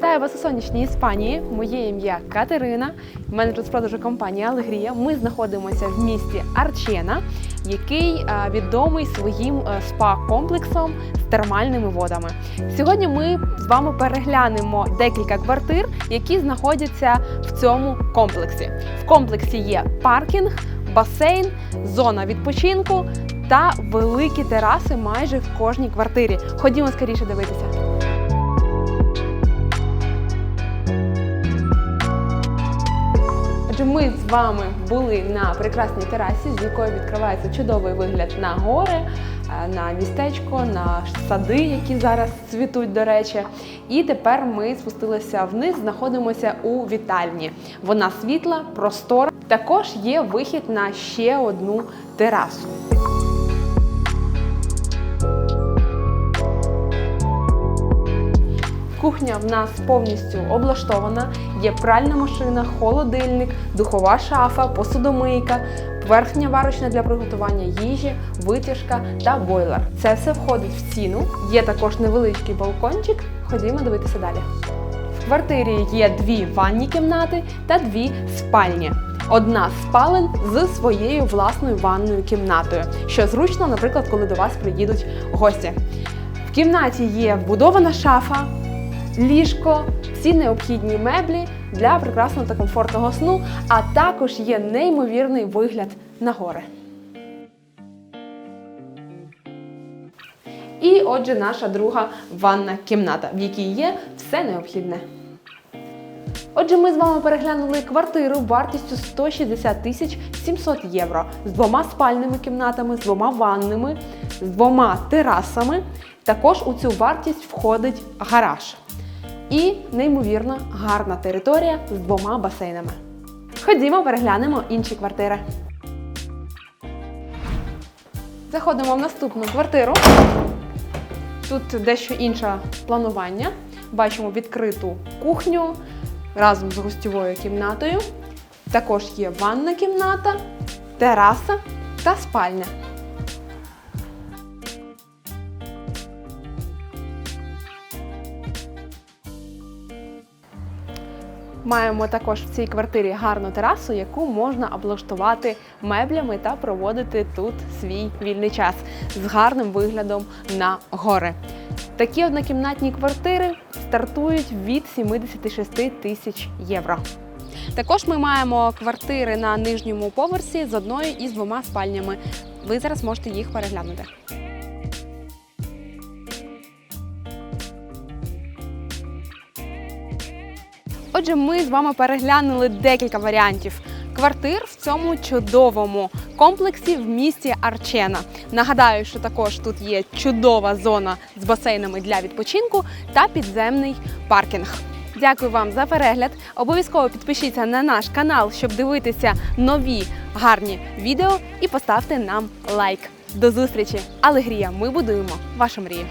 вас у сонячній Іспанії. Моє ім'я Катерина, менеджер з продажу компанії Алегрія. Ми знаходимося в місті Арчена, який е, відомий своїм е, спа-комплексом з термальними водами. Сьогодні ми з вами переглянемо декілька квартир, які знаходяться в цьому комплексі. В комплексі є паркінг, басейн, зона відпочинку та великі тераси майже в кожній квартирі. Ходімо скоріше дивитися. Ми з вами були на прекрасній терасі, з якої відкривається чудовий вигляд на гори, е, на містечко, на сади, які зараз цвітуть, до речі. І тепер ми спустилися вниз, знаходимося у вітальні. Вона світла, простора. Також є вихід на ще одну терасу. Кухня в нас повністю облаштована. Є пральна машина, холодильник, духова шафа, посудомийка, верхня варочна для приготування їжі, витяжка та бойлер. Це все входить в ціну. Є також невеличкий балкончик. Ходімо дивитися далі. В квартирі є дві ванні кімнати та дві спальні. Одна з спалень з своєю власною ванною кімнатою, що зручно, наприклад, коли до вас приїдуть гості. В кімнаті є вбудована шафа, ліжко, всі необхідні меблі для прекрасного та комфортного сну, а також є неймовірний вигляд на гори. І отже, наша друга ванна кімната, в якій є все необхідне. Отже, ми з вами переглянули квартиру вартістю 160 тисяч 700 євро з двома спальними кімнатами, з двома ванними, з двома терасами. Також у цю вартість входить гараж. І неймовірно гарна територія з двома басейнами. Ходімо, переглянемо інші квартири. Заходимо в наступну квартиру. Тут дещо інше планування. Бачимо відкриту кухню разом з гостьовою кімнатою. Також є ванна кімната, тераса та спальня. Маємо також в цій квартирі гарну терасу, яку можна облаштувати меблями та проводити тут свій вільний час з гарним виглядом на гори. Такі однокімнатні квартири стартують від 76 тисяч євро. Також ми маємо квартири на нижньому поверсі з одною і з двома спальнями. Ви зараз можете їх переглянути. Отже, ми з вами переглянули декілька варіантів квартир в цьому чудовому комплексі в місті Арчена. Нагадаю, що також тут є чудова зона з басейнами для відпочинку та підземний паркінг. Дякую вам за перегляд. Обов'язково підпишіться на наш канал, щоб дивитися нові гарні відео і поставте нам лайк. До зустрічі! Алегрія! Ми будуємо вашу мрію!